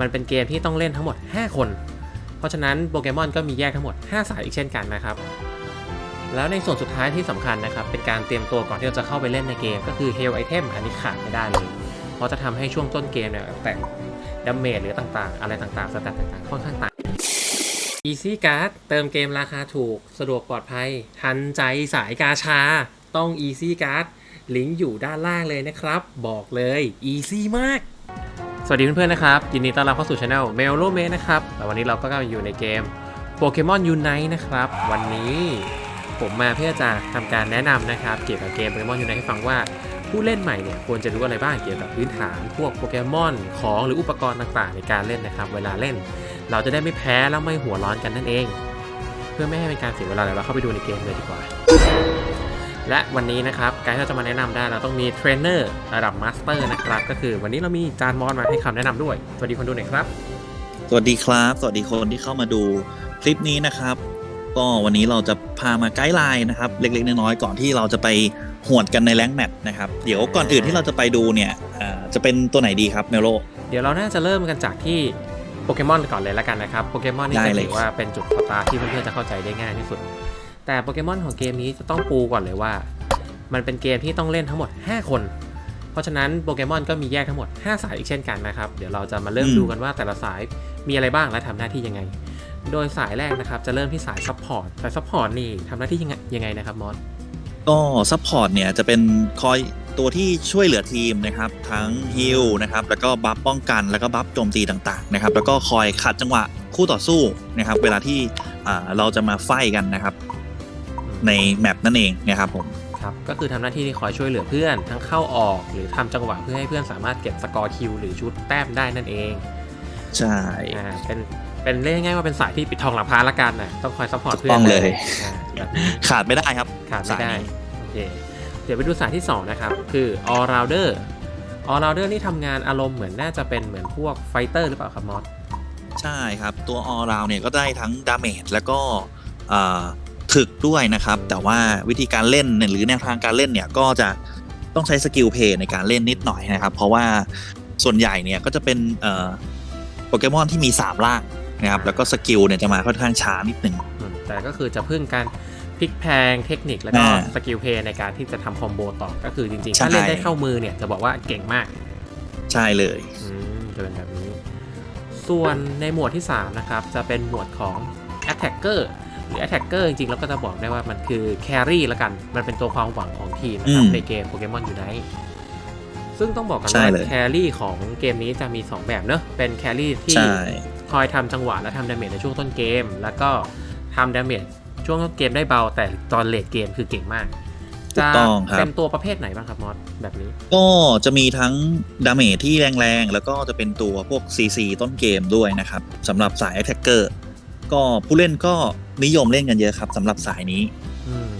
มันเป็นเกมที่ต้องเล่นทั้งหมด 5 คน เพราะฉะนั้นโปเกมอนก็มีแยกทั้งหมด 5 สายอีกเช่นกันนะครับ แล้วในส่วนสุดท้ายที่สำคัญนะครับ เป็นการเตรียมตัวก่อนที่เราจะเข้าไปเล่นในเกม ก็คือ Heal Item อันนี้ขาดไม่ได้เลย เพราะจะทำให้ช่วงต้นเกมเนี่ยแต่งดาเมจหรือต่างๆ อะไรต่างๆสแตทต่างๆค่อนข้างต่าง Easy Card เติมเกมราคาถูกสะดวกปลอดภัย ทันใจสายกาชา ต้อง Easy Card ลิงก์อยู่ด้านล่างเลยนะครับ บอกเลย Easy มาก สวัสดีเพื่อนๆนะครับ ยินดีต้อนรับเข้าสู่ช anel m e l o m a นะครับแล้ววันนี้เราก็กำลังอยู่ในเกม Pokemon Unite นะครับ วันนี้ผมมาเพื่อจะทำการแนะนำนะครับ เกี่ยวกับเกม Pokemon Unite ให้ฟังว่าผู้เล่นใหม่เนี่ยควรจะรู้อะไรบ้างเกี่ยวกับพื้นฐาน พวกโปเกมอนของหรืออุปกรณ์ต่างๆ ในการเล่นนะครับ เวลาเล่น เราจะได้ไม่แพ้แล้วไม่หัวร้อนกันนั่นเอง เพื่อไม่ให้เป็นการเสียเวลาเดี๋ยเราเข้าไปดูในเกมเลยดีกว่า และวันนี้นะครับไกด์ที่เราจะมาแนะนำได้เราต้องมีเทรนเนอร์ระดับมาสเตอร์นะครับก็คือวันนี้เรามีจานมอนมาให้คำแนะนำด้วย สวัสดีคนดูหน่อยครับ สวัสดีครับ สวัสดีคนที่เข้ามาดูคลิปนี้นะครับ ก็วันนี้เราจะพามาไกด์ไลน์นะครับเล็กๆน้อยๆก่อนที่เราจะไปหวดกันในแรงแมตช์นะครับเดี๋ยวก่อนอื่นที่เราจะไปดูเนี่ยอ่าจะเป็นตัวไหนดีครับเมโลเดี๋ยวเราน่าจะเริ่มกันจากที่โปเกมอนก่อนเลยละกันนะครับโปเกมอนนี่ได้จะเลยถือว่าเป็นจุดสตาร์ทที่เพื่อนๆจะเข้าใจได้ง่ายที่สุด แต่โปเกมอนของเกมนี้จะต้องปูก่อนเลยว่า มันเป็นเกมที่ต้องเล่นทั้งหมด 5 คน เพราะฉะนั้นโปเกมอนก็มีแยกทั้งหมด 5 สายอีกเช่นกันนะครับ เดี๋ยวเราจะมาเริ่มดูกันว่าแต่ละสายมีอะไรบ้างและทำหน้าที่ยังไง โดยสายแรกนะครับจะเริ่มที่สายซัพพอร์ต สายซัพพอร์ตนี่ทำหน้าที่ยังไงยังไงนะครับมอส ก็ซัพพอร์ตเนี่ยจะเป็นคอยตัวที่ช่วยเหลือทีมนะครับทั้งฮิลนะครับแล้วก็บัฟป้องกันแล้วก็บัฟโจมตีต่างๆนะครับแล้วก็คอยขัดจังหวะคู่ต่อสู้นะครับเวลาที่อ่าเราจะมาไฟท์กันนะครับ ในแมปนั่นเองนะครับผมครับก็คือทำหน้าที่ที่คอยช่วยเหลือเพื่อนทั้งเข้าออกหรือทำจังหวะเพื่อให้เพื่อนสามารถเก็บสกอร์คิวหรือชุดแต้มได้นั่นเองใช่อ่าเป็นเป็นเรียกง่ายๆว่าเป็นสายที่ปิดทองหลังพระละกันนะต้องคอยซัพพอร์ตถูกเพื่อนต้องเลยอ่าแบบนี้ขาดไม่ได้ครับขาดไม่สายได้นี้โอเคเดี๋ยวไปดูสายที่ 2 นะครับ คือ all rounder all rounder นี่ทำงานอารมณ์เหมือนน่าจะเป็นเหมือนพวกไฟเตอร์หรือเปล่าครับมอสใช่ครับ ตัว all round เนี่ยก็ได้ทั้งดาเมจแล้วก็อ่า ถึกด้วยนะครับ แต่ว่าวิธีการเล่นเนี่ยหรือแนวทางการเล่นเนี่ยก็จะต้องใช้สกิลเพย์ในการเล่นนิดหน่อยนะครับ เพราะว่าส่วนใหญ่เนี่ยก็จะเป็นเอ่อโปเกมอนที่มี3ร่างนะครับแล้วก็สกิลเนี่ยจะมาค่อนข้างช้านิดหนึ่งอืมแต่ก็คือจะพึ่งการพลิกแพลงเทคนิคแล้วก็อ่าสกิลเพย์ในการที่จะทำคอมโบต่อก็คือจริงๆใช่ถ้าเล่นได้เข้ามือเนี่ยจะบอกว่าเก่งมาก ใช่เลยอืมจะเป็นแบบนี้ ส่วนในหมวดที่ 3 นะครับ จะเป็นหมวดของ attacker หรือ attacker จริงๆแล้วก็จะบอกได้ว่ามันคือ carry ละกันมันเป็นตัวความหวังของทีมนะครับอืมในเกมโปเกมอนอยู่ไนซึ่งต้องบอกกันใช่ว่าเลย carry ของเกมนี้จะมี 2 แบบเนอะเป็น carry ที่ใช่คอยทำจังหวะและทำดาเมจในช่วงต้นเกม แล้วก็ทำดาเมจช่วงต้นเกมได้เบา แต่ตอนเลดเกมคือเก่งมากถูจะกต้องครับเป็นตัวประเภทไหนบ้างครับมอสแบบนี้ ก็จะมีทั้งดาเมจที่แรงๆ แล้วก็จะเป็นตัวพวก CC ต้นเกมด้วยนะครับสำหรับสาย Attacker ก็ผู้เล่นก็ นิยมเล่นกันเยอะครับสำหรับสายนี้ อืม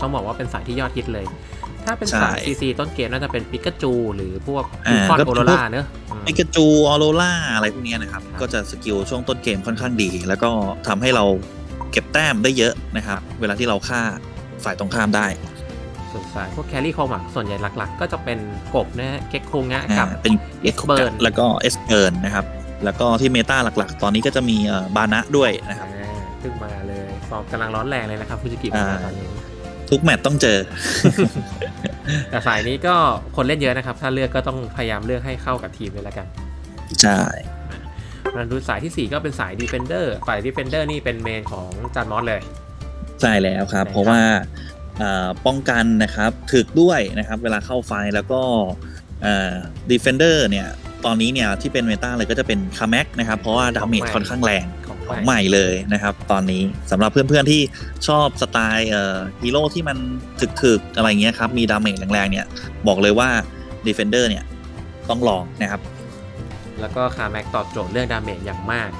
ต้องบอกว่าเป็นสายที่ยอดฮิตเลย ถ้าเป็นใช่สาย CC ต้นเกมน่าจะเป็นปิกาจูหรือพวกอ่าคอนก็โอเป็นโรพวกล่าเนอะอืม ไอกระจูออโรล่าอะไรพวกเนี้ยนะครับครับ ก็จะสกิลช่วงต้นเกมค่อนข้างดี แล้วก็ทำให้เราเก็บแต้มได้เยอะนะครับ เวลาที่เราฆ่าฝ่ายตรงข้ามได้ส่วนสายพวกแครี่คอมอะส่วนใหญ่หลัก ๆ ก็จะเป็นกบนะฮะเก็กโคงะอ่ากับ เป็น X-Burn แล้วก็เอสเบิร์นนะครับ แล้วก็ที่เมตาหลักๆ ตอนนี้ก็จะมีเอ่อบานะด้วยนะครับ อ่าขึ้นมาเลยฟอร์มกำลังร้อนแรงเลยนะครับฟูจิกิอ่าตอนนี้ ทุกแมตช์ต้องเจอ แต่สายนี้ก็คนเล่นเยอะนะครับ ถ้าเลือกก็ต้องพยายามเลือกให้เข้ากับทีมเลยละกัน ใช่มาดูสายทีสี่ 4 ก็เป็นสาย Defender ฝ่าย Defender นี่เป็นเมนของจานมอสเลย ใช่แล้วครับใช่ครับเพราะว่าอ่าป้องกันนะครับถึกด้วยนะครับเวลาเข้าไฟล์แล้วก็ดีเฟนเดอร์เนี่ยตอนนี้เนี่ยที่เป็นเมตาเลยก็จะเป็นคาแม็กนะครับ เพราะว่าดาเมจค่อนข้างแรง ของของใหใหม่ม่เลยนะครับ ตอนนี้สำหรับเพื่อนๆที่ชอบสไตล์เอ่อฮีโร่ที่มันถึกๆอะไรเงี้ยครับ มีดาเมจแรงๆเนี่ย บอกเลยว่า Defender เนี่ย ต้องลองนะครับ แล้วก็คาแม็กตอบโจทย์เรื่องดาเมจอย่างมาก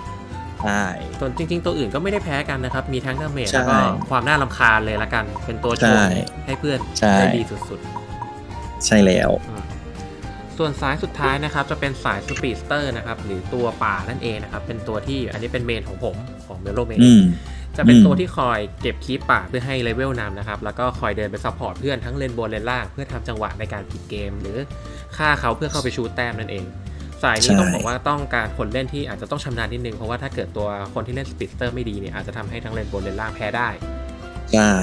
ใช่ส่วนจริง ๆ ตัวอื่นก็ไม่ได้แพ้กันนะครับ มีทั้งดาเมจใช่แล้วก็ความน่ารำคาญเลยละกัน เป็นตัวโชใช่ว์ให้เพื่อนใช่ได้ดีสุดใช่แล้วๆอืม ส่วนสายสุดท้ายนะครับจะเป็นสายสปีดสเตอร์นะครับหรือตัวป่านั่นเองนะครับเป็นตัวที่อันนี้เป็นเมนของผมของเมโลเมนอืมจะเป็นอืมตัวที่คอยเก็บคีปป่าเพื่อให้เลเวลนำนะครับแล้วก็คอยเดินไปซัพพอร์ตเพื่อนทั้งเลนบนเลนล่างเพื่อทำจังหวะในการปิดเกม หรือฆ่าเขาเพื่อเข้าไปชูตแต้มนั่นเอง สายนี้ใช่ต้องบอกว่าต้องการคนเล่นที่อาจจะต้องชำนาญนิดนึงเพราะว่าถ้าเกิดตัวคนที่เล่นสปีดสเตอร์ไม่ดีเนี่ยอาจจะทำให้ทั้งเลนบนเลนล่างแพ้ได้ ใช่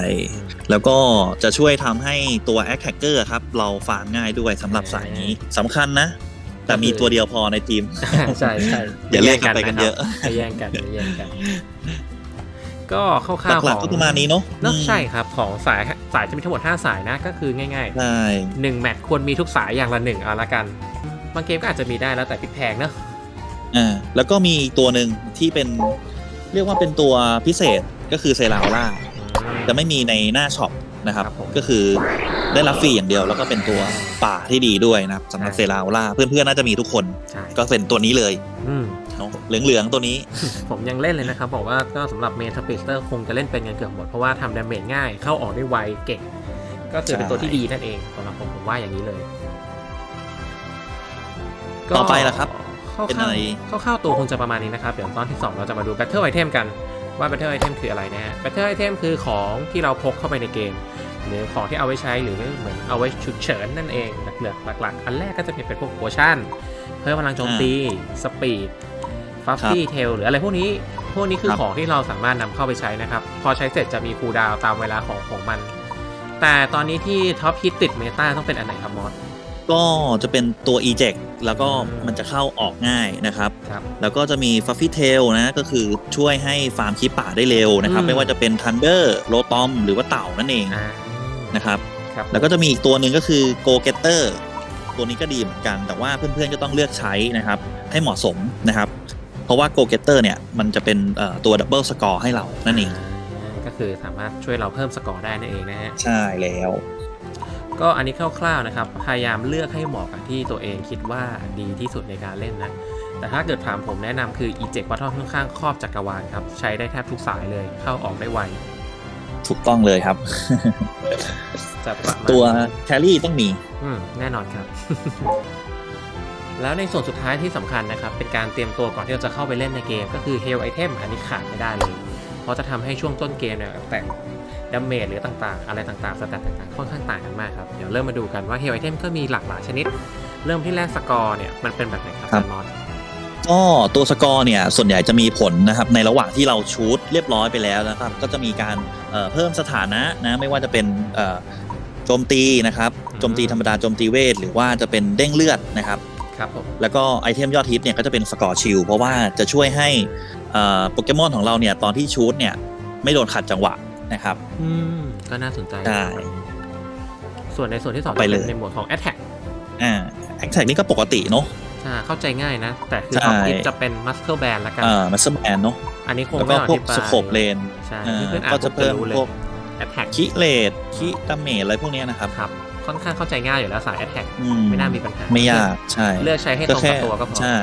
แล้วก็จะช่วยทำให้ตัว a อ t a c k e r ครับ เราฟาร์มง่ายด้วยสำหรับอ่าสายนี้สำคัญนะ แต่มีตัวเดียวพอในทีม ใช่ใช่อย่าเรียกกันไปกันเยอะไม่แย่งกันไม่แย่งกัน ก็คร่าวๆหลักขๆองก็ประมาณนี้เนาะเนอะอืมใช่ครับ ของสายสายจะมีทั้งหมด 5 สายนะก็คือง่ายใช่ๆ1แมตช์ควรมีทุกสายอย่างละหนึ่งเอาละกันบางเกมก็อาจจะมีได้แล้วแต่พลิกแพงเนอะอ่าแล้วก็มีอีกตัวหนึ่งที่เป็นเรียกว่าเป็นตัวพิเศษก็คือเซราล่า จะไม่มีในหน้าช็อปนะครับ ครับผม ก็คือได้รับฟรีอย่างเดียวแล้วก็เป็นตัวป่าที่ดีด้วยนะครับสำหรับใช่เซราล่าเพื่อนๆน่าจะมีทุกคน ใช่ก็เป็นตัวนี้เลยอืมเนาะเหลืองๆตัวนี้ ผมยังเล่นเลยนะครับ บอกว่าก็สำหรับเมนสปีดสเตอร์คงจะเล่นเป็นกันเกือบหมด เพราะว่าทำดาเมจง่ายเข้าออกได้ไวเก่ง ก็คือเป็นตัวที่ดีนั่นเองสำหรับผมผมว่าอย่างนี้เลยต่อไปล่ะครับคร่าวๆเป็นอะไรคร่าวๆตัวคงจะประมาณนี้นะครับ เดี๋ยวตอนที่ 2 เราจะมาดู Battle Item กัน ว่า Battle Item คืออะไรนะฮะ Battle Item คือของที่เราพกเข้าไปในเกม หรือของที่เอาไว้ใช้หรือเหมือนเอาไว้ฉุกเฉินนั่นเองหลักๆหลักๆ อันแรกก็จะเป็นพวกโพชั่น เพิ่มพลังโจมตี สปีดฟัฟฟี่เทลหรืออะไรพวกนี้ พวกนี้คือครับของที่เราสามารถนำเข้าไปใช้นะครับ พอใช้เสร็จจะมีคูลดาวน์ตามเวลาของของมัน แต่ตอนนี้ที่ท็อปฮิตติดเมตาต้องเป็นอันไหนครับมอส ก็จะเป็นตัว eject แล้วก็อืมมันจะเข้าออกง่ายนะครับ ครับ แล้วก็จะมี Fluffy Tail นะก็คือช่วยให้ฟาร์มคีปป่าได้เร็วนะครับ อืม ไม่ว่าจะเป็น Thunder โลตอมหรือว่าเต่านั่นเองอ่านะครับ ครับแล้วก็จะมีอีกตัวหนึ่งก็คือ Go Getter ตัวนี้ก็ดีเหมือนกัน แต่ว่าเพื่อนๆก็ต้องเลือกใช้นะครับ ให้เหมาะสมนะครับ เพราะว่า Go Getter เนี่ยมันจะเป็นเอ่อตัว Double Score ให้เรานั่นเองอ่าก็คือสามารถช่วยเราเพิ่มสกอร์ได้นั่นเองนะฮะ ใช่แล้ว ก็อันนี้คร่าวๆนะครับ พยายามเลือกให้เหมาะกับที่ตัวเองคิดว่าดีที่สุดในการเล่นนะ แต่ถ้าเกิดถามผมแนะนำคือ eject button ค่อนข้างครอบจักรวาลครับ ใช้ได้แทบทุกสายเลยเข้าออกได้ไว ถูกต้องเลยครับจะประมาณตัวนี้แครี่ต้องมีอืมแน่นอนครับ แล้วในส่วนสุดท้ายที่สำคัญนะครับ เป็นการเตรียมตัวก่อนที่เราจะเข้าไปเล่นในเกม ก็คือ Heal Item อันนี้ขาดไม่ได้เลย เพราะจะทำให้ช่วงต้นเกมเนี่ยแต่ ดาเมจหรือต่างๆ อะไรต่างๆ สแตทต่างๆ ค่อนข้างต่างกันมากครับ เดี๋ยวเริ่มมาดูกันว่า Heal Item ก็มีหลากหลายชนิด เริ่มที่แรกสกอร์เนี่ยมันเป็นแบบไหนครับครับมอสก็ตัวสกอร์เนี่ยส่วนใหญ่จะมีผลนะครับในระหว่างที่เราชูตเรียบร้อยไปแล้วนะครับ ก็จะมีการเอ่อเพิ่มสถานะนะไม่ว่าจะเป็นเอ่อโจมตีนะครับโจมตีธรรมดาโจมตีเวทหรือว่าจะเป็นเด้งเลือดนะครับครับผมแล้วก็ไอเทมยอดฮิตเนี่ยก็จะเป็นสกอร์ชิลเพราะว่าจะช่วยให้เอ่อโปเกมอนของเราเนี่ยตอนที่ชูตเนี่ยไม่โดนขัดจังหวะ นะครับ อืมก็น่าสนใจใช่ส่วนในส่วนที่สองไปเลย จะนในหมวดของ Attack อ่าแอคแท็กนี่ก็ปกติเนาะใช่เข้าใจง่ายนะ แต่คือใช่ท็อปฮิตจะเป็น Muscle Band ละกันเอ่อมัสเซอร์แมนเนาะอันนี้คงแล้วไม่ก็ต้องอพวกธิบายสโคปเลนใช่อ่าเพื่อนๆอ่านก็จะเพิ่มรู้เลยพวก Attack คิเลดคิดาเมจอะไรพวกเนี้ยนะครับ ครับ ค่อนข้างเข้าใจง่ายอยู่แล้วสาย Attack อืไม่น่ามีปัญหาไม่ยากใช่เลือกใช้ให้ตรงกับตัวก็พอ ใช่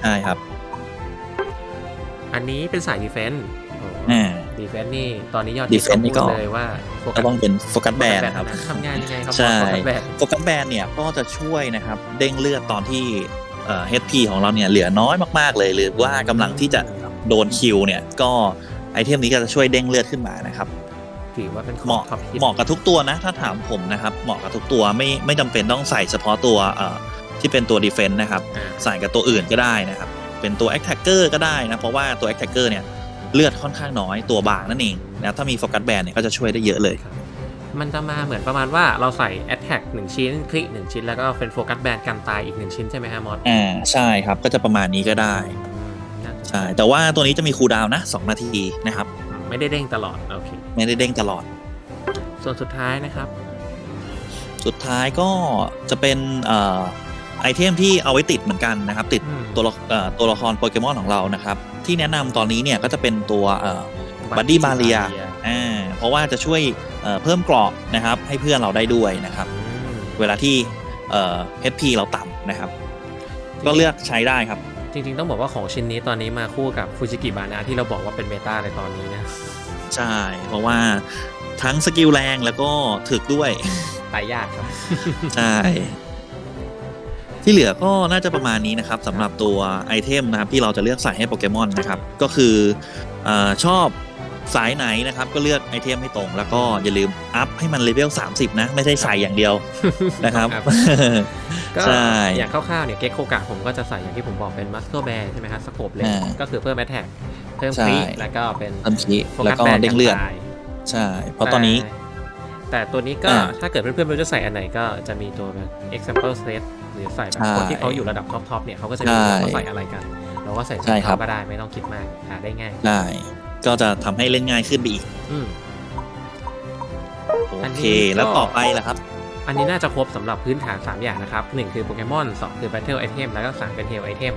ใช่ครับอันนี้เป็นสาย Defense อ่า ดีเฟนต์นี่ตอนนี้ยอด Defense นี่ก็เลยว่าโฟก็ต้องเป็นโฟกัสแบนแบนะครับทำงานยังไงครับใช่โฟกัสแบทโฟกัสแบนเนี่ยก็จะช่วยนะครับเด้งเลือดตอนที่เอ่อ HP ของเราเนี่ยเหลือน้อยมากๆเลย หรือว่ากำลังที่จะโดนคิวเนี่ยก็ไอเทมนี้ก็จะช่วยเด้งเลือดขึ้นมานะครับถือว่าเป็นของเหมาะท็อปฮิตเหมาะกับทุกตัวนะ ถ้าถามผมนะครับเหมาะกับทุกตัวไม่ไม่จำเป็นต้องใส่เฉพาะตัวเอ่อที่เป็นตัว Defense นะครับอ่าใส่กับตัวอื่นก็ได้นะครับเป็นตัว Attacker ก็ได้นะเพราะว่าตัว Attacker เนี่ย เลือดค่อนข้างน้อยตัวบางนั่นเองนะถ้ามีโฟกัสแบนเนี่ยก็จะช่วยได้เยอะเลยครับมันจะมาเหมือนประมาณว่าเราใส่ Attack 1 ชิ้น คลิก 1 ชิ้น แล้วก็เป็นโฟกัสแบนกันตายอีก 1 ชิ้นใช่ไหมฮะมอสอ่าใช่ครับก็จะประมาณนี้ก็ได้อืมน่าสนจใช่แต่ว่าตัวนี้จะมีคูลดาวน์นะ2 นาทีนะครับอืมไม่ได้เด้งตลอดโอเคไม่ได้เด้งตลอด ส่วนสุดท้ายนะครับ สุดท้ายก็จะเป็นเอ่อไอเทมที่เอาไว้ติดเหมือนกันนะครับ ติดอืมตัวละเอ่อตัวละครโปเกมอนของเรานะครับ ที่แนะนำตอนนี้เนี่ยก็จะเป็นตัวบัดดี้มาเรียอ่าเพราะว่าจะช่วยเอ่อเพิ่มเกราะนะครับให้เพื่อนเราได้ด้วยนะครับอืมเวลาที่เอ่อ HP เราต่ำนะครับ ก็เลือกใช้ได้ครับ จริงๆ ต้องบอกว่าของชิ้นนี้ตอนนี้มาคู่กับฟูจิกิบานะที่เราบอกว่าเป็นเมตาในตอนนี้นะ ใช่ เพราะว่าทั้งสกิลแรงแล้วก็ถึกด้วยตายยากครับ ใช่ ที่เหลือก็น่าจะประมาณนี้นะครับสำหรับตัวไอเทมนะครับที่เราจะเลือกใส่ให้โปเกมอนนะครับก็คือเออชอบสายไหนนะครับก็เลือกไอเทมให้ตรง แล้วก็อย่าลืมอัพให้มันเลเวล30 นะ ไม่ใช่ใส่อย่างเดียวนะครับครับก็ใช่อย่างคร่าวๆเนี่ยเก็กโคกะผมก็จะใส่อย่างที่ผมบอกเป็นมัสเคิลแบร์ใช่ไหมครับสโคปเลนอ่าก็คือเพิ่มแอ t แทกเพิ่มใช่ครีแล้วก็เป็นเพิ่มคีโฟแล้กัวสก็แบนเด้งเลือดกันตายใช่ เพราะตอนนี้ แต่ตัวนี้ก็อ่าถ้าเกิดเพื่อนๆไม่รู้จะใส่อันไหนก็จะมีตัวแบบ example set หรือใส่แบบใช่คนที่เขาอยู่ระดับท็อปๆเนี่ยเขาก็จะมีใช่ว่าใส่อะไรกัน เราก็ใส่ใช่ครับเขาก็ได้ไม่ต้องคิดมากหาได้ง่ายได้ก็จะทำให้เล่นง่ายขึ้นไปอีกอืมโออันนี้เคก็แล้วต่อไปล่ะครับ อันนี้น่าจะครบสำหรับพื้นฐาน 3 อย่างนะครับ 1 คือโปเกมอน 2 คือ Battle Item แล้วก็ 3 เป็น Heal Item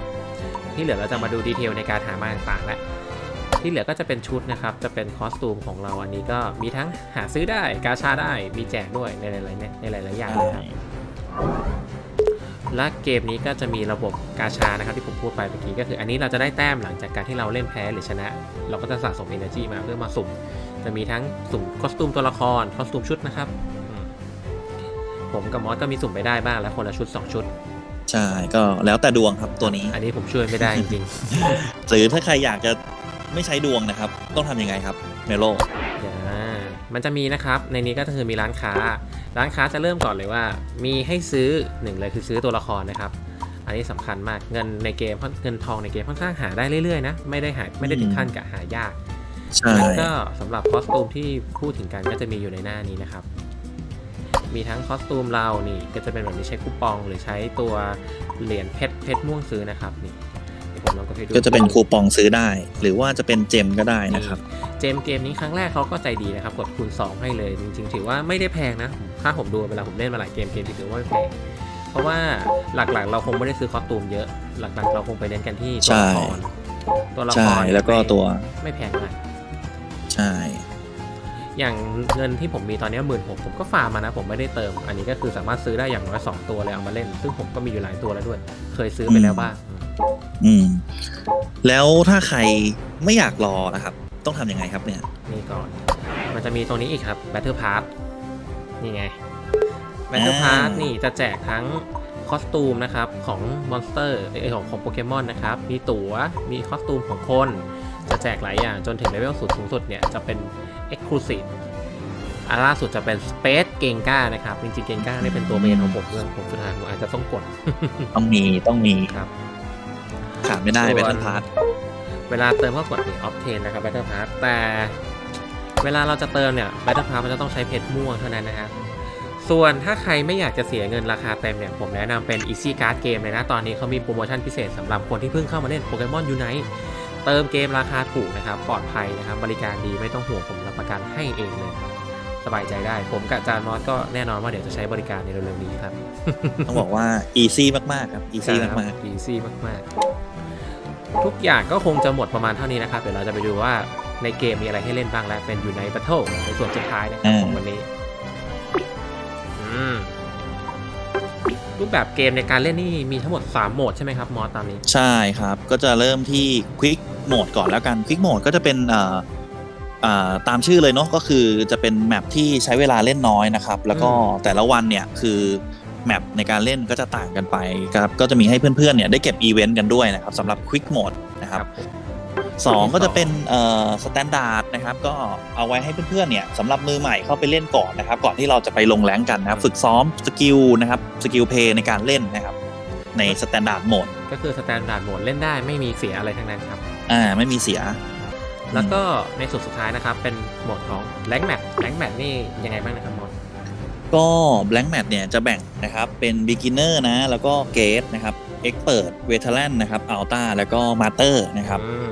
ที่เหลือเราจะมาดูดีเทลในการหามาต่างๆและ ที่เหลือก็จะเป็นชุดนะครับ จะเป็นคอสตูมของเราอันนี้ก็มีทั้งหาซื้อได้ กาชาได้ มีแจกด้วยในหลายๆในหลายๆอย่างเลยครับ และเกมนี้ก็จะมีระบบกาชานะครับที่ผมพูดไปเมื่อกี้ก็คือ อันนี้เราจะได้แต้มหลังจากการที่เราเล่นแพ้หรือชนะ เราก็จะสะสม energy มาเพื่อมาสุ่ม จะมีทั้งสุ่มคอสตูมตัวละคร คอสตูมชุดนะครับอืมผมกับมอสก็มีสุ่มไปได้บ้างแล้วคนละชุด 2 ชุดใช่ก็แล้วแต่ดวงครับตัวนี้ อันนี้ผมช่วยไม่ได้จริงหรือถ้าใครอยากจะ ไม่ใช้ดวงนะครับ ต้องทำยังไงครับเมโลๆเดี๋ยวนะมันจะมีนะครับ ในนี้ก็คือมีร้านค้า ร้านค้าจะเริ่มก่อนเลยว่า มีให้ซื้อหนึ่งเลยคือซื้อตัวละครนะครับ อันนี้สำคัญมากเงินในเกมเงินทองในเกมค่อนข้างหาได้เรื่อยๆนะไม่ได้หาไม่ได้ถึงขั้นกับหายากใช่แล้วก็สำหรับคอสตูมที่พูดถึงกันก็จะมีอยู่ในหน้านี้นะครับ มีทั้งคอสตูมเรานี่ก็จะเป็นแบบนี้ใช้คูปอง หรือใช้ตัวเหรียญเพชรเพชรม่วงซื้อนะครับนี่ กดให้ดูก็จะเป็นคูปองซื้อได้ หรือว่าจะเป็นเจมก็ได้นะครับ เจมเกมนี้ครั้งแรกเขาก็ใจดีนะครับกดคูณ 2 ให้เลยจริงๆถือว่าไม่ได้แพงนะถ้าผมดูเวลาผมเล่นมาหลายเกมเกมถือว่าไม่แพงเพราะว่าหลักๆ เราคงไม่ได้ซื้อคอสตูมเยอะ หลักๆ เราคงไปเน้นกันที่ตัวละครตัวละคใช่รแล้วก็ไม่ตัวไม่แพงมากใช่อย่างเงินที่ผมมีตอนนี้หมื่นหกผมก็ฟาร์มมานะ ผมไม่ได้เติม อันนี้ก็คือสามารถซื้อได้อย่างน้อยสองตัวเลยเอามาเล่น ซึ่งผมก็มีอยู่หลายตัวแล้วด้วย เคยซื้อไปแล้วบ้าง อืมอืม แล้วถ้าใครไม่อยากรอนะครับ ต้องทำยังไงครับเนี่ย นี่ก่อน มันจะมีตรงนี้อีกครับ Battle Pass นี่ไง Battle Pass นี่จะแจกทั้งคอสตูมนะครับ ของมอนสเตอร์เอยของของโปเกมอนนะครับ มีตั๋วมีคอสตูมของคน จะแจกหลายอย่างจนถึงเลเวลสุดสูงสุดเนี่ย จะเป็น Exclusive อันล่าสุดจะเป็น Space g e n g a นะครับ จริงๆ g e n g a เนี่ยเป็นตัวเมนของผมด้วยผมสุดท้ายผมอาจจะต้องกด ต้องมีต้องมีครับ ขาดไม่ได้ส่วนเป็นทันพาร์ทเวลาเติมก็กดนี่ออฟเทนนะครับ Battle Pass แต่เวลาเราจะเติมเนี่ย Battle Pass มันจะต้องใช้เพชรม่วงเท่านั้นนะครับส่วนถ้าใครไม่อยากจะเสียเงินราคาเต็มเนี่ย ผมแนะนำเป็น Easy Card Game เลยนะ ตอนนี้เขามีโปรโมชั่นพิเศษสำหรับคนที่เพิ่งเข้ามาเล่นโปเกมอนยูไนเติมเกมราคาถูกนะครับ ปลอดภัยนะครับ บริการดีไม่ต้องห่วงผมรับประกันให้เองเลยสบายใจได้ ผมกับอาจารย์มอสก็แน่นอนว่าเดี๋ยวจะใช้บริการในเร็วๆนี้ครับ ต้องบอกว่า easy มากๆครับ easy ครับมากอีซี่มากๆ ทุกอย่างก็คงจะหมดประมาณเท่านี้นะครับ เดี๋ยวเราจะไปดูว่าในเกมมีอะไรให้เล่นบ้างแล้ว เป็นอยู่ใน Battle ในส่วนสุดท้ายนะครับของวันนี้อืมรูปแบบเกมในการเล่นนี่มีทั้งหมด 3 โหมดใช่ไหมครับมอสตามนี้ๆใช่ครับ ก็จะเริ่มที่ quick mode ก่อนแล้วกัน quick mode ก็จะเป็นเอ่อเอ่อตามชื่อเลยเนาะก็คือจะเป็นแมปที่ใช้เวลาเล่นน้อยนะครับ แล้วก็อืมแต่ละวันเนี่ยคือ แมปในการเล่นก็จะต่างกันไปครับก็จะมีให้เพื่อนๆเนี่ยได้เก็บอีเวนต์กันด้วยนะครับสำหรับ quick mode นะครับผมสองก็จะเป็นเอ่อสแตนดาร์ดนะครับก็เอาไว้ให้เพื่อนๆเนี่ยสำหรับมือใหม่เข้าไปเล่นก่อนนะครับ ก่อนที่เราจะไปลงแรงกันนะครับฝึกซ้อมสกิลนะครับสกิลเพย์ในการเล่นนะครับในสแตนดาร์ดโหมดก็คือสแตนดาร์ดโหมดเล่นได้ไม่มีเสียอะไรทั้งนั้นครับอ่าไม่มีเสีย แล้วก็ในส่วนสุดท้ายนะครับเป็นโหมดของแ a ง k แม t แ a ง k แม t นี่ยังไงบ้างนะครับมอส ก็ Blank Mat เนี่ยจะแบ่งนะครับเป็น Beginner นะ แล้วก็ Gate นะครับ Expert Veteran นะครับ Alta แล้วก็ Master นะครับอืม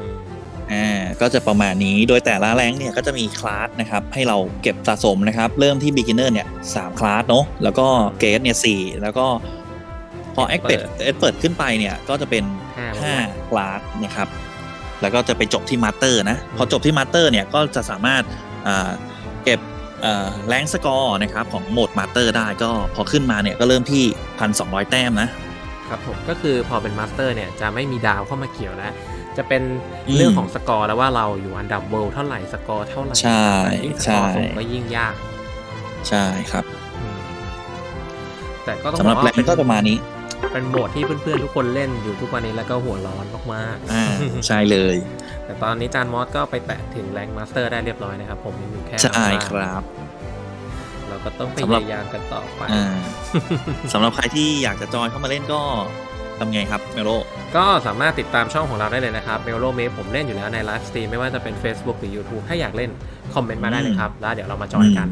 อ่าก็จะประมาณนี้โดยแต่ละแรงเนี่ยก็จะมีคลาสนะครับให้เราเก็บสะสมนะครับ เริ่มที่ beginner เนี่ยสามคลาสเนาะแล้วก็เกรดเนี่ยสี่แล้วก็พอ expert expert ขึ้นไปเนี่ยก็จะเป็นห้า5คลาสนะครับแล้วก็จะไปจบที่ master นะ พอจบที่ master เนี่ยก็จะสามารถอ่าเก็บ แรงสกอร์นะครับของโหมด master ได้ก็พอขึ้นมาเนี่ยก็เริ่มที่ 1,200 แต้มนะครับผมก็คือพอเป็นมาสเตอร์เนี่ยจะไม่มีดาวเข้ามาเกี่ยวแล้ว จะเป็นอืมเรื่องของสกอร์แล้วว่าเราอยู่อันดับเวิลด์เท่าไหร่สกอร์เท่าไหร่ใช่ยิ่งสใช่กอร์สูงก็ยิ่งยาก ใช่ครับอืมแต่ก็ต้องสำหรับบอกแรว่างเป็นก็ประมาณนี้ เป็นโหมดที่เพื่อนๆทุกคนเล่นอยู่ทุกวันนี้แล้วก็หัวร้อนมากอ่าใช่เลยๆ แต่ตอนนี้จานมอสก็ไปแตะถึงแรงมาสเตอร์ได้เรียบร้อยนะครับ ผมยังอยู่แค่ใช่อัลฟาครับ เราก็ต้องพสำหรับยายามกันต่อไปอ่าสำหรับใครที่อยากจะจอยเข้ามาเล่นก็ทำไงครับเมโลก็สามารถติดตามช่องของเราได้เลยนะครับเมลโลเมผมเล่นอยู่แล้วในไลฟ์สตรีมไม่ว่าจะเป็น Facebook หรือ YouTube ถ้าอยากเล่นคอมเมนต์มาได้เลยครับ แล้วเดี๋ยวเรามาจอยกัน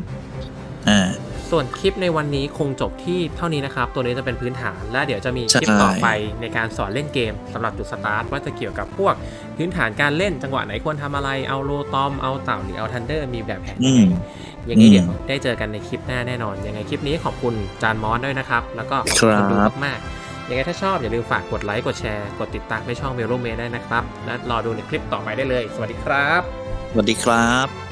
อ่า ส่วนคลิปในวันนี้คงจบที่เท่านี้นะครับ ตัวนี้จะเป็นพื้นฐาน และเดี๋ยวจะมีคลิปใช่ต่อไปในการสอนเล่นเกมสำหรับจุดสตาร์ทว่าจะเกี่ยวกับพวกพื้นฐานการเล่นจังหวะไหนควรทำอะไรเอาโลตอมเอาเต่าหรือเอาทันเดอร์มีแบบแผนอืยังไงมยังไงเดี๋ยวอืมได้เจอกันในคลิปหน้าแน่นอน ยังไงคลิปนี้ขอบคุณจานมอสด้วยนะครับ แล้วก็ขอบครัคุณบดูมากๆยังไงถ้าชอบอย่าลืมฝากกดไลค์กดแชร์กดติดตามในช่องเมลโลเมได้นะครับและรอดูในคลิปต่อไปได้เลย สวัสดีครับ สวัสดีครับ